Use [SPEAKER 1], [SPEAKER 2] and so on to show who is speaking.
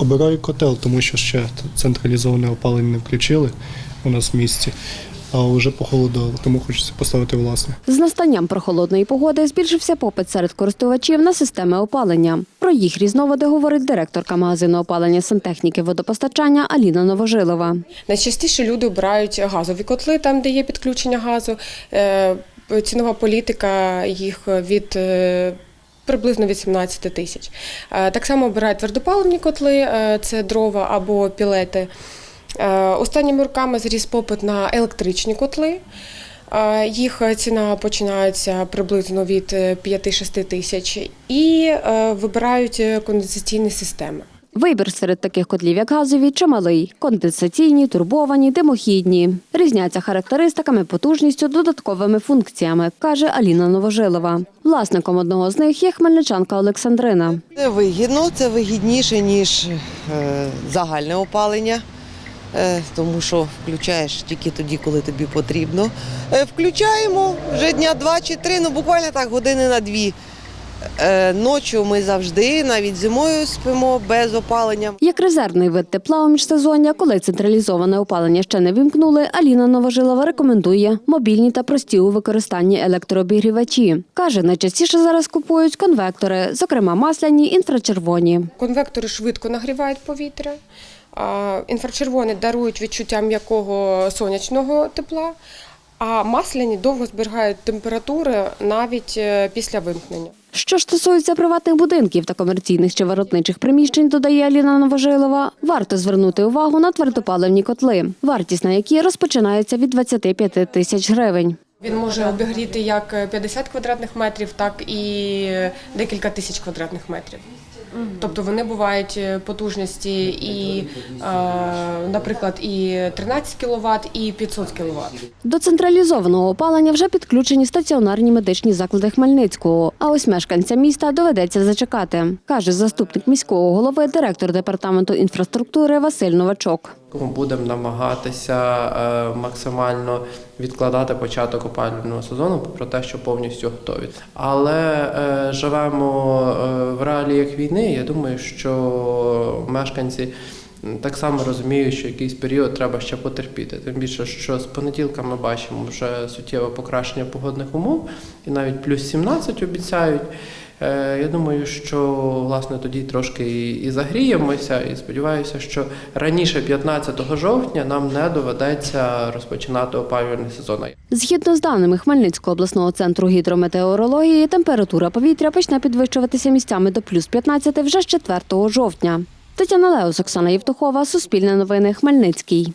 [SPEAKER 1] Обираю котел, тому що ще централізоване опалення не включили у нас в місті, а вже похолодало, тому хочеться поставити власне.
[SPEAKER 2] З настанням прохолодної погоди збільшився попит серед користувачів на системи опалення. Про їх різновиди говорить директорка магазину опалення сантехніки водопостачання Аліна Новожилова.
[SPEAKER 3] Найчастіше люди обирають газові котли, там, де є підключення газу. Е, Цінова політика їх від е, приблизно від 17 тисяч. Е, Так само обирають твердопаливні котли, е, це дрова або пілети. Е, Останніми роками зріс попит на електричні котли. Їх ціна починається приблизно від е, 5-6 тисяч і вибирають конденсаційні системи.
[SPEAKER 2] Вибір серед таких котлів, як газові, чималий: конденсаційні, турбовані, димохідні. Різняться характеристиками, потужністю, додатковими функціями, каже Аліна Новожилова. Власником одного з них є хмельничанка Олександрина.
[SPEAKER 4] Це вигідно, це вигідніше, ніж е, загальне опалення, е, тому що включаєш тільки тоді, коли тобі потрібно. Е, включаємо вже дня два чи три, ну буквально так години на дві. Е, ночі ми завжди, навіть зимою спимо без опалення.
[SPEAKER 2] Як резервний вид тепла у міжсезоння, коли централізоване опалення ще не вімкнули, Аліна Новожилова рекомендує мобільні та прості у використанні електрообігрівачі. Каже, найчастіше зараз купують конвектори, зокрема масляні, інфрачервоні.
[SPEAKER 3] Конвектори швидко нагрівають повітря. а Інфрачервоні дарують відчуття м'якого сонячного тепла, а масляні довго зберігають температури навіть е, після вимкнення.
[SPEAKER 2] Що стосується приватних будинків та комерційних чи виробничих приміщень, додає Аліна Новожилова, варто звернути увагу на твердопаливні котли, вартість на які розпочинається від 25 тисяч гривень.
[SPEAKER 3] Він може обігріти як 50 квадратних метрів, так і декілька тисяч квадратних метрів. Тобто вони бувають е, потужності і, е, наприклад, і 13 кВт, і 500 кВт.
[SPEAKER 2] До централізованого опалення вже підключені стаціонарні медичні заклади Хмельницького. А ось мешканцям міста доведеться зачекати, каже заступник міського голови, директор департаменту інфраструктури Василь Новачок.
[SPEAKER 5] Будемо намагатися е, максимально відкладати початок опалювального сезону, попри те, що повністю готові. Але е, живемо е, в реаліях війни. Я думаю, що мешканці так само розуміють, що якийсь період треба ще потерпіти. Тим більше, що з понеділка ми бачимо вже суттєве покращення погодних умов, і навіть плюс 17 обіцяють. Е, Я думаю, що власне тоді трошки і, загріємося, і сподіваюся, що раніше 15 жовтня нам не доведеться розпочинати опалювальний сезон.
[SPEAKER 2] Згідно з даними Хмельницького обласного центру гідрометеорології, температура повітря почне підвищуватися місцями до плюс 15 вже з 4 жовтня. Тетяна Леус, Оксана Євтухова, Суспільне новини, Хмельницький.